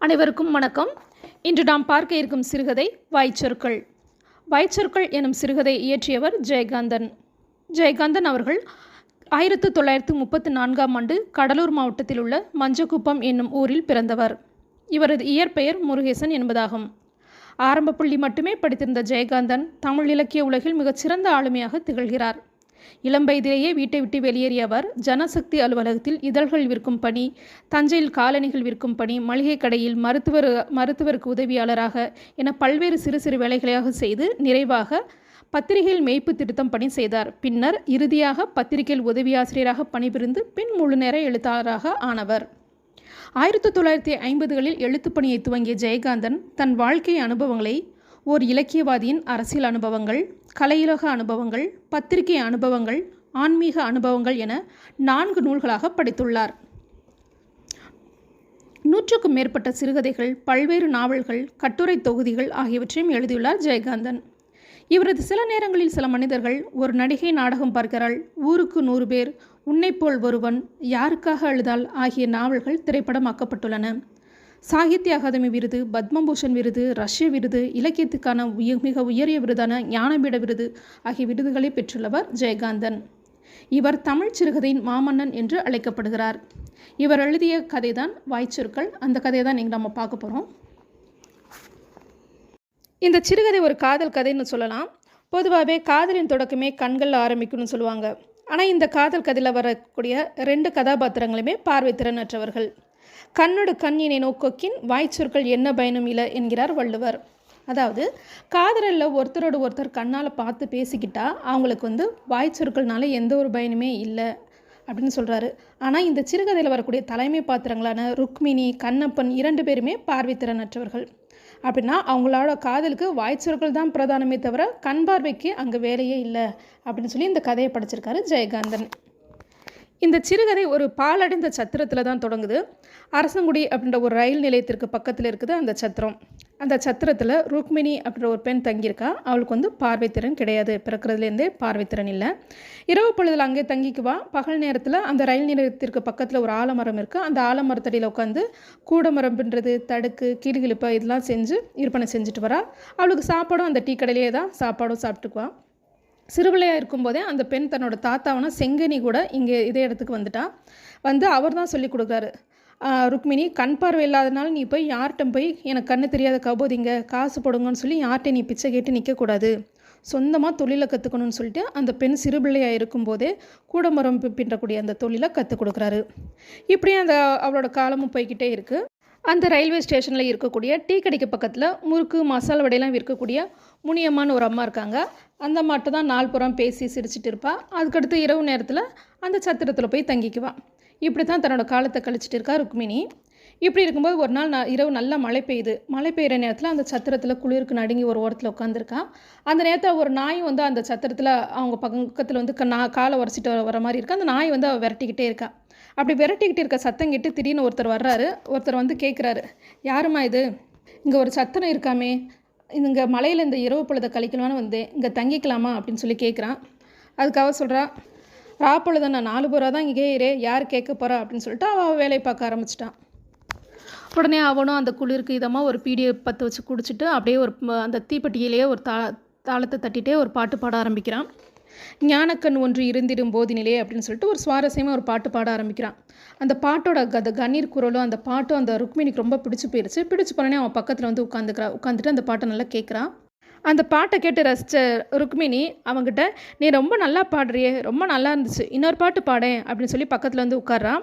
அனைவருக்கும் வணக்கம். இன்று நாம் பார்க்க இருக்கும் சிறுகதை வாய்ச்சொற்கள். வாய்ச்சொற்கள் எனும் சிறுகதை இயற்றியவர் ஜெயகாந்தன். ஜெயகாந்தன் அவர்கள் ஆயிரத்து தொள்ளாயிரத்து முப்பத்து நான்காம் ஆண்டு கடலூர் மாவட்டத்தில் உள்ள மஞ்சக்குப்பம் என்னும் ஊரில் பிறந்தவர். இவரது இயற்பெயர் முருகேசன் என்பதாகும். ஆரம்ப புள்ளி மட்டுமே படித்திருந்த ஜெயகாந்தன் தமிழ் இலக்கிய உலகில் மிகச்சிறந்த ஆளுமையாக திகழ்கிறார். இளம் வயதிலேயே வீட்டை விட்டு வெளியேறிய அவர் ஜனசக்தி அலுவலகத்தில் இதழ்கள் விற்கும் பணி தஞ்சையில் காலணிகள் விற்கும் பணி மளிகை கடையில் மருத்துவர் மருத்துவருக்கு உதவியாளராக என பல்வேறு சிறு சிறு வேலைகளாக செய்து நிறைவாக பத்திரிகையில் மெய்ப்பு திருத்தம் பணி செய்தார். பின்னர் இறுதியாக பத்திரிகையில் உதவி ஆசிரியராக பணிபுரிந்து பின் முழுநேர எழுத்தாளராக ஆனவர். ஆயிரத்தி தொள்ளாயிரத்தி ஐம்பதுகளில் எழுத்துப் பணியை துவங்கிய ஜெயகாந்தன் தன் வாழ்க்கை அனுபவங்களை ஓர் இலக்கியவாதியின் அரசியல் அனுபவங்கள் கலையுலக அனுபவங்கள் பத்திரிகை அனுபவங்கள் ஆன்மீக அனுபவங்கள் என நான்கு நூல்களாக படித்துள்ளார். நூற்றுக்கும் மேற்பட்ட சிறுகதைகள் பல்வேறு நாவல்கள் கட்டுரை தொகுதிகள் ஆகியவற்றையும் எழுதியுள்ளார் ஜெயகாந்தன். இவரது சில நேரங்களில் சில மனிதர்கள் ஒரு நடிகை நாடகம் பார்க்கிறாள் ஊருக்கு நூறு பேர் உன்னைப்போல் ஒருவன் யாருக்காக அழுதால் ஆகிய நாவல்கள் திரைப்படமாக்கப்பட்டுள்ளன. சாகித்ய அகாதமி விருது பத்மபூஷன் விருது ரஷ்ய விருது இலக்கியத்துக்கான உய மிக உயரிய விருதான ஞானபீட விருது ஆகிய விருதுகளை பெற்றுள்ளவர் ஜெயகாந்தன். இவர் தமிழ் சிறுகதையின் மாமன்னன் என்று அழைக்கப்படுகிறார். இவர் எழுதிய கதைதான் வாய்ச்சொற்கள் அந்த கதையை தான் நீங்கள் நம்ம பார்க்க போகிறோம் இந்த சிறுகதை ஒரு காதல் கதைன்னு சொல்லலாம். பொதுவாகவே காதலின் தொடக்கமே கண்களில் ஆரம்பிக்கும்னு சொல்லுவாங்க. ஆனால் இந்த காதல் கதையில் வரக்கூடிய ரெண்டு கதாபாத்திரங்களுமே பார்வைத்திறனற்றவர்கள். கண்ணோடு கண்ணினை நோக்கோக்கின் வாய்ச்சொற்கள் என்ன பயனும் இல்லை என்கிறார் வள்ளுவர். அதாவது காதலில் ஒருத்தரோட ஒருத்தர் கண்ணால் பார்த்து பேசிக்கிட்டா அவங்களுக்கு வந்து வாய்ச்சொற்கள்னால எந்த ஒரு பயனுமே இல்லை அப்படின்னு சொல்கிறாரு ஆனால் இந்த சிறுகதையில் வரக்கூடிய தலைமை பாத்திரங்களான ருக்மிணி கண்ணப்பன் இரண்டு பேருமே பார்வைத்திறனற்றவர்கள் அப்படின்னா அவங்களோட காதலுக்கு வாய்ச்சொற்கள் தான் பிரதானமே தவிர கண் பார்வைக்கு அங்கே வேலையே இல்லை அப்படின்னு சொல்லி இந்த கதையை படிச்சிருக்காரு ஜெயகாந்தன். இந்த சிறுகதை ஒரு பாலடைந்த சத்திரத்தில் தான் தொடங்குது. அரசங்குடி அப்படின்ற ஒரு ரயில் நிலையத்திற்கு பக்கத்தில் இருக்குது அந்த சத்திரம். அந்த சத்திரத்தில் ருக்மிணி அப்படின்ற ஒரு பெண் தங்கியிருக்கா. அவளுக்கு வந்து பார்வைத்திறன் கிடையாது. பிறக்கிறதுலேருந்தே பார்வைத்திறன் இல்லை. இரவு பொழுதில் அங்கே தங்கிக்குவா பகல் நேரத்தில் அந்த ரயில் நிலையத்திற்கு பக்கத்தில் ஒரு ஆலமரம் இருக்குது அந்த ஆலமரத்தடியில் உட்காந்து கூடமரம் பின்றது தடுக்கு கிளிகிழிப்பு இதெல்லாம் செஞ்சு விற்பனை செஞ்சுட்டு வரா. அவளுக்கு சாப்பாடும் அந்த டீ கடையிலே தான் சாப்பாடும் சாப்பிட்டுக்குவான் சிறுபிள்ளையாக இருக்கும்போதே அந்த பெண் தன்னோட தாத்தாவான செங்கனி கூட இங்கே இதே இடத்துக்கு வந்துட்டா. வந்து அவர் தான் சொல்லி கொடுக்குறாரு ருக்மிணி கண் பார்வை இல்லாதனால நீ போய் யார்கிட்ட போய் எனக்கு கண்ணு தெரியாத கபோதிங்க காசு போடுங்கன்னு சொல்லி யார்கிட்ட நீ பிச்சை கேட்டு நிற்கக்கூடாது சொந்தமாக தொழிலை கற்றுக்கணும்னு சொல்லிட்டு அந்த பெண் சிறுபிள்ளையாக இருக்கும்போதே கூடமரம் பின்றக்கூடிய அந்த தொழிலை கற்றுக் கொடுக்குறாரு. இப்படியே அந்த அவளோட காலமும் போய்கிட்டே இருக்குது அந்த ரயில்வே ஸ்டேஷனில் இருக்கக்கூடிய டீ கடைக்கு பக்கத்தில் முறுக்கு மசாலா வடையெல்லாம் விற்கக்கூடிய முனியம்மான்னு ஒரு அம்மா இருக்காங்க. அந்த அம்மாட்ட தான் நாள் புறம் பேசி சிரிச்சிட்டு இருப்பாள் அதுக்கடுத்து இரவு நேரத்தில் அந்த சத்திரத்தில் போய் தங்கிக்குவாள் இப்படி தான் தன்னோட காலத்தை கழிச்சிட்டு இருக்கா ருக்மிணி. இப்படி இருக்கும்போது ஒரு நாள் நான் இரவு நல்லா மழை பெய்யுது. மழை பெய்கிற நேரத்தில் அந்த சத்திரத்தில் குளிருக்கு நடுங்கி ஒரு ஓரத்தில் உட்காந்துருக்கான் அந்த நேரத்தில் ஒரு நாய் வந்து அந்த சத்திரத்தில் அவங்க பக்கத்தில் வந்து க- நா காலை உரைச்சிட்டு வர வர மாதிரி இருக்கு. அந்த நாய் வந்து அவள் விரட்டிக்கிட்டே இருக்கா. அப்படி விரட்டிக்கிட்டு இருக்க சத்தம் கேட்டு திடீர்னு ஒருத்தர் வர்றாரு. ஒருத்தர் வந்து கேட்குறாரு யாரும்மா இது? இங்கே ஒரு சத்திரம் இருக்காமே. இங்கே மலையில் இந்த இரவு பொழுதை கழிக்கலான்னு வந்தேன் இங்கே தங்கிக்கலாமா? அப்படின்னு சொல்லி கேட்குறான் அதுக்காக அவ சொல்கிறா ராப்பொழுதை நான் நாலு பேராக தான் இங்கே ஏறே யார் கேட்க போகிறா அப்படின்னு சொல்லிட்டு அவள் வேலையை பார்க்க ஆரம்பிச்சிட்டான் உடனே அவனும் அந்த குளிருக்கு இதமாக ஒரு பீடியை பற்ற வச்சு குடிச்சிட்டு அப்படியே ஒரு அந்த தீப்பெட்டியிலேயே ஒரு தா தாளத்தை தட்டிட்டே ஒரு பாட்டு பாட ஆரம்பிக்கிறான். ஞானக்கண் ஒன்று இருந்திடும் போதினிலே அப்படின்னு சொல்லிட்டு ஒரு சுவாரஸ்யமாக ஒரு பாட்டு பாட ஆரம்பிக்கிறான். அந்த பாட்டோட அந்த கண்ணீர் குரலும் அந்த பாட்டும் அந்த ருக்மிணிக்கு ரொம்ப பிடிச்சி போயிடுச்சு பிடிச்சி போனோடனே அவன் பக்கத்தில் வந்து உட்காந்துக்கிறா உட்காந்துட்டு அந்த பாட்டை நல்லா கேட்குறான் அந்த பாட்டை கேட்டு ரசித்த ருக்மிணி அவங்ககிட்ட நீ ரொம்ப நல்லா பாடுறியே ரொம்ப நல்லா இருந்துச்சு இன்னொரு பாட்டு பாடேன் அப்படின்னு சொல்லி பக்கத்தில் வந்து உட்கார்றான்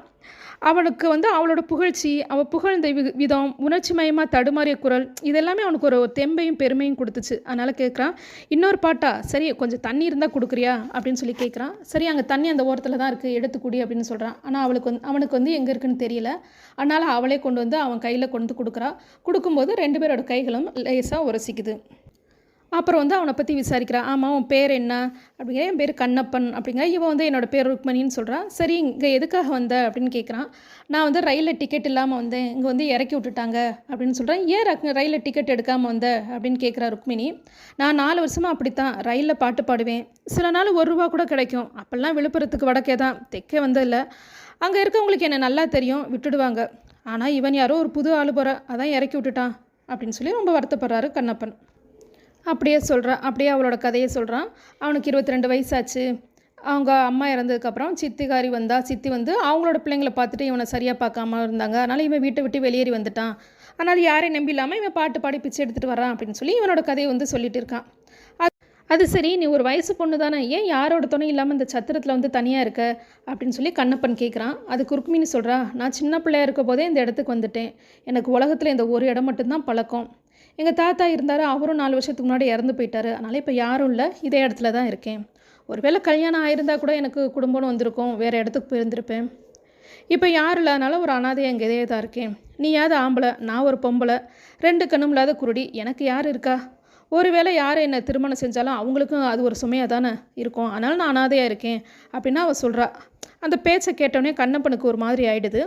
அவனுக்கு வந்து அவளோட புகழ்ச்சி அவள் புகழ்ந்த வி- விதம் உணர்ச்சி மயமாக தடுமாறிய குரல் இதெல்லாமே அவனுக்கு ஒரு தெம்பையும் பெருமையும் கொடுத்துச்சு. அதனால் கேட்குறான் இன்னொரு பாட்டா? சரி கொஞ்சம் தண்ணி இருந்தால் கொடுக்குறியா? அப்படின்னு சொல்லி கேட்குறான் சரி அங்கே தண்ணி அந்த ஓரத்தில் தான் இருக்குது எடுத்துக்குடி அப்படின்னு சொல்கிறான் ஆனால் அவளுக்கு வந்து அவனுக்கு வந்து எங்கே இருக்குன்னு தெரியல. அதனால் அவளே கொண்டு வந்து அவன் கையில் கொண்டு வந்து கொடுக்குறா. கொடுக்கும்போது ரெண்டு பேரோட கைகளும் லேசாக உரசிக்குது. அப்புறம் வந்து அவனை பற்றி விசாரிக்கிறான் ஆமாம் உன் பேர் என்ன? அப்படிங்கிற என் பேர் கண்ணப்பன். அப்படிங்கிற இவன் வந்து என்னோட பேர் ருக்மணின்னு சொல்கிறான் சரி இங்கே எதுக்காக வந்த? அப்படின்னு கேட்குறான் நான் வந்து ரயிலில் டிக்கெட் இல்லாமல் வந்தேன். இங்கே வந்து இறக்கி விட்டுட்டாங்க. அப்படின்னு சொல்கிறேன் ஏன் ரக்- ரயிலில் டிக்கெட் எடுக்காமல் வந்த? அப்படின்னு கேட்குறா ருக்மிணி. நான் நாலு வருஷமாக அப்படித்தான். ரயிலில் பாட்டு பாடுவேன். சில நாள் ஒரு ரூபா கூட கிடைக்கும். அப்போல்லாம் விழுப்புரத்துக்கு வடக்கே தான். தெற்கே வந்ததில்ல அங்கே இருக்கவங்களுக்கு என்ன நல்லா தெரியும். விட்டுடுவாங்க. ஆனால் இவன் யாரோ ஒரு புது ஆளு போகிற அதான் இறக்கி விட்டுட்டான். அப்படின்னு சொல்லி ரொம்ப வருத்தப்படுறாரு கண்ணப்பன். அப்படியே சொல்கிறான் அப்படியே அவளோட கதையை சொல்கிறான் அவனுக்கு இருபத்தி ரெண்டு வயசாச்சு. அவங்க அம்மா இறந்ததுக்கப்புறம் சித்திகாரி வந்தா சித்தி வந்து அவங்களோட பிள்ளைங்கள பார்த்துட்டு இவனை சரியாக பார்க்காம இருந்தாங்க. அதனால் இவன் வீட்டை விட்டு வெளியேறி வந்துட்டான். அதனால் யாரையும் நம்பி இல்லாமல் இவன் பாட்டு பாடி பிச்சை எடுத்துகிட்டு வரான் அப்படின்னு சொல்லி இவனோட கதையை வந்து சொல்லிட்டு இருக்கான். அது அது சரி நீ ஒரு வயசு பொண்ணு தானே ஏன் யாரோட துணை இல்லாமல் இந்த சத்திரத்தில் வந்து தனியாக இருக்க? அப்படின்னு சொல்லி கண்ணப்பன் கேட்குறான் அதுக்கு ருக்மிணி சொல்கிறா நான் சின்ன பிள்ளையா இருக்க போதே இந்த இடத்துக்கு வந்துட்டேன். எனக்கு உலகத்தில் இந்த ஒரு இடம் மட்டும்தான் பழக்கம். எங்கள் தாத்தா இருந்தார் அவரும் நாலு வருஷத்துக்கு முன்னாடி இறந்து போயிட்டார். அதனால் இப்போ யாரும் இல்லை. இதே இடத்துல தான் இருக்கேன். ஒருவேளை கல்யாணம் ஆயிருந்தா கூட எனக்கு குடும்பம்னு வந்திருக்கும். வேறு இடத்துக்கு போயிருந்திருப்பேன். இப்போ யாரும் இல்லாதனால ஒரு அனாதை எங்கள் இதே தான் இருக்கேன். நீயாவது ஆம்பளை நான் ஒரு பொம்பளை ரெண்டு கண்ணும் இல்லாத குருடி. எனக்கு யார் இருக்கா? ஒருவேளை யார் என்னை திருமணம் செஞ்சாலும் அவங்களுக்கும் அது ஒரு சுமையாக தானே இருக்கும். அதனால் நான் அனாதையாக இருக்கேன் அப்படின்னா அவள் சொல்கிறா அந்த பேச்சை கேட்டோடனே கண்ணப்பனுக்கு ஒரு மாதிரி ஆகிடுது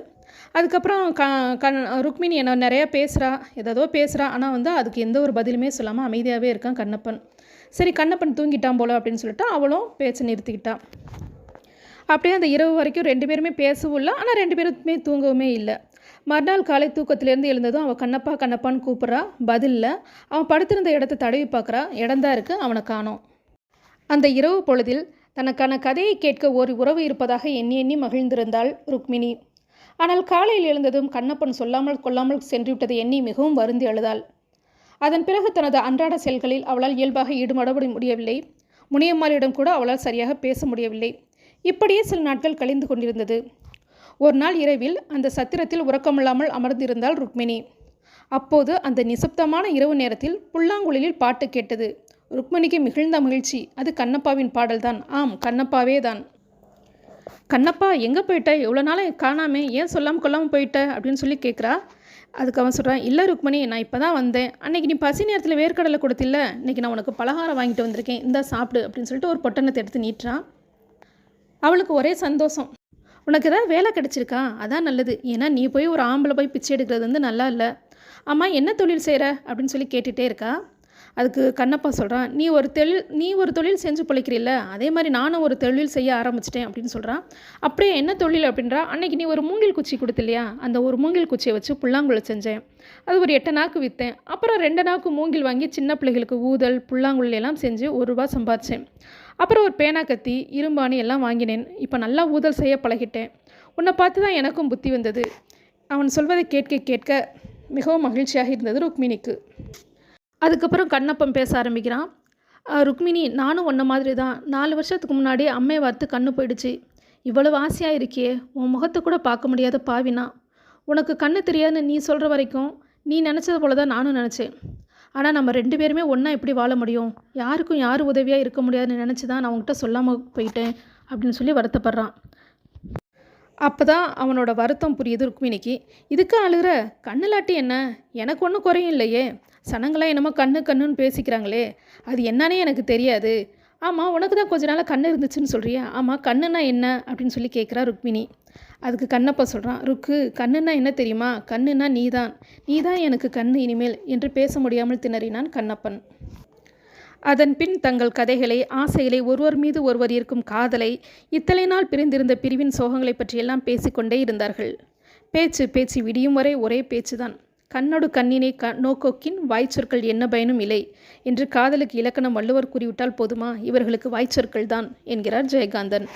அதுக்கப்புறம் க கண் ருக்மிணி என்ன நிறையா பேசுகிறா ஏதோ பேசுகிறா ஆனால் வந்து அதுக்கு எந்த ஒரு பதிலுமே சொல்லாமல் அமைதியாகவே இருக்கான் கண்ணப்பன். சரி கண்ணப்பன் தூங்கிட்டான் போல அப்படின்னு சொல்லிட்டு அவளும் பேச்சை நிறுத்திக்கிட்டான் அப்படியே அந்த இரவு வரைக்கும் ரெண்டு பேருமே பேசவும் இல்லை. ஆனால் ரெண்டு பேருமே தூங்கவுமே இல்லை. மறுநாள் காலை தூக்கத்திலேருந்து எழுந்ததும் அவன் கண்ணப்பா கண்ணப்பான்னு கூப்பிட்றா. பதிலில் அவன் படுத்திருந்த இடத்த தடவி பார்க்குறா. இடந்தா இருக்குது அவனை காணோம். அந்த இரவு பொழுதில் தனக்கான கதையை கேட்க ஒரு உறவு இருப்பதாக எண்ணி எண்ணி மகிழ்ந்திருந்தாள் ருக்மிணி. ஆனால் காலையில் எழுந்ததும் கண்ணப்பன் சொல்லாமல் கொள்ளாமல் சென்று விட்டதை எண்ணி மிகவும் வருந்தி அழுதாள். அதன் பிறகு தனது அன்றாட செயல்களில் அவளால் இயல்பாக ஈடுபட முடியவில்லை. முனியம்மாளிடம் கூட அவளால் சரியாக பேச முடியவில்லை. இப்படியே சில நாட்கள் கழிந்து கொண்டிருந்தது. ஒரு நாள் இரவில் அந்த சத்திரத்தில் உறக்கமில்லாமல் அமர்ந்திருந்தாள் ருக்மிணி. அப்போது அந்த நிசப்தமான இரவு நேரத்தில் புல்லாங்குழலில் பாட்டு கேட்டது. ருக்மிணிக்கு மிகுந்த மகிழ்ச்சி. அது கண்ணப்பாவின் பாடல்தான். ஆம் கண்ணப்பாவே தான் கண்ணப்பா எங்கே போயிட்ட? இவ்வளோ நாள் காணாமே. ஏன் சொல்லாமல் கொள்ளாமல் போயிட்ட? அப்படின்னு சொல்லி கேட்குறா அதுக்கு அவன் சொல்கிறான் இல்லை ருக்மணி நான் இப்போ தான் வந்தேன். அன்னைக்கு நீ பசி நேரத்தில் வேர்க்கடலை கொடுத்தில்ல? இன்னைக்கு நான் உனக்கு பலகாரம் வாங்கிட்டு வந்திருக்கேன். இந்தா சாப்பிடு அப்படின்னு சொல்லிட்டு ஒரு பொட்டணத்தை எடுத்து நீட்டுறான். அவளுக்கு ஒரே சந்தோஷம். உனக்கு ஏதாவது வேலை கிடச்சிருக்கா? அதான் நல்லது. ஏன்னா நீ போய் ஒரு ஆம்பளை போய் பிச்சை எடுக்கிறது வந்து நல்லா இல்லை. அம்மா என்ன தொழில் செய்கிற அப்படின்னு சொல்லி கேட்டுகிட்டே இருக்கா. அதுக்கு கண்ணப்பா சொல்கிறான் நீ ஒரு தொழில் நீ ஒரு தொழில் செஞ்சு பிழைக்கிறீல்ல? அதே மாதிரி நானும் ஒரு தொழில் செய்ய ஆரம்பிச்சிட்டேன் அப்படின்னு சொல்கிறான் அப்படியே என்ன தொழில்? அப்படின்றா. அன்றைக்கி நீ ஒரு மூங்கில் குச்சி கொடுத்தில்லையா? அந்த ஒரு மூங்கில் குச்சியை வச்சு புல்லாங்குழல் செஞ்சேன். அது ஒரு எட்டு நாக்கு விற்றேன் அப்புறம் ரெண்டு நாக்கு மூங்கில் வாங்கி சின்ன பிள்ளைகளுக்கு ஊதல் புல்லாங்குழல் எல்லாம் செஞ்சு ஒரு ரூபா சம்பாதிச்சேன். அப்புறம் ஒரு பேனா கத்தி இரும்பானி எல்லாம் வாங்கினேன். இப்போ நல்லா ஊதல் செய்ய பழகிட்டேன். உன்னை பார்த்து தான் எனக்கும் புத்தி வந்தது. அவன் சொல்வதை கேட்க கேட்க மிகவும் மகிழ்ச்சியாக இருந்தது ருக்மிணிக்கு. அதுக்கப்புறம் கண்ணப்பம் பேச ஆரம்பிக்கிறான். ருக்மினி ருக்மிணி நானும் உன்ன மாதிரி தான். நாலு வருஷத்துக்கு முன்னாடி அம்மையை வார்த்து கண்ணு போயிடுச்சு. இவ்வளவு ஆசையாக இருக்கியே. உன் முகத்தை கூட பார்க்க முடியாத பாவினா. உனக்கு கண்ணு தெரியாதுன்னு நீ சொல்கிற வரைக்கும் நீ நினச்சது போல தான் நானும் நினச்சேன். ஆனால் நம்ம ரெண்டு பேருமே ஒன்றா எப்படி வாழ முடியும்? யாருக்கும் யார் உதவியாக இருக்க முடியாதுன்னு நினச்சி தான் நான் அவங்ககிட்ட சொல்லாமல் போயிட்டேன் அப்படின்னு சொல்லி வருத்தப்படுறான். அப்போ தான் அவனோட வருத்தம் புரியுது ருக்மிணிக்கு. இதுக்கு அழுகிற கண்ணுலாட்டி என்ன? எனக்கு ஒன்றும் குறையும் இல்லையே. சனங்களாம் என்னமோ கண்ணு கண்ணுன்னு பேசிக்கிறாங்களே. அது என்னன்னே எனக்கு தெரியாது. ஆமாம் உனக்கு தான் கொஞ்ச நாளாக கண் இருந்துச்சுன்னு சொல்கிறியா ஆமாம் கண்ணுனா என்ன? அப்படின்னு சொல்லி கேட்குறா ருக்மிணி. அதுக்கு கண்ணப்பா சொல்கிறான் ருக்கு கண்ணுன்னா என்ன தெரியுமா? கண்ணுனா நீ தான் நீ தான் எனக்கு கண்ணு இனிமேல் என்று பேச முடியாமல் திணறினான் கண்ணப்பன். அதன் பின் தங்கள் கதைகளை ஆசைகளை ஒருவர் மீது ஒருவர் இருக்கும் காதலை இத்தனை நாள் பிரிந்திருந்த பிரிவின் சோகங்களை பற்றியெல்லாம் பேசிக்கொண்டே இருந்தார்கள். பேச்சு பேச்சு விடியும் வரை ஒரே பேச்சுதான். கண்ணொடு கண்ணினை க நோக்கோக்கின் வாய்ச்சொற்கள் என்ன பயனும் இல்லை என்று காதலுக்கு இலக்கணம் வள்ளுவர் கூறிவிட்டால் போதுமா? இவர்களுக்கு வாய்ச்சொற்கள் தான் என்கிறார் ஜெயகாந்தன்.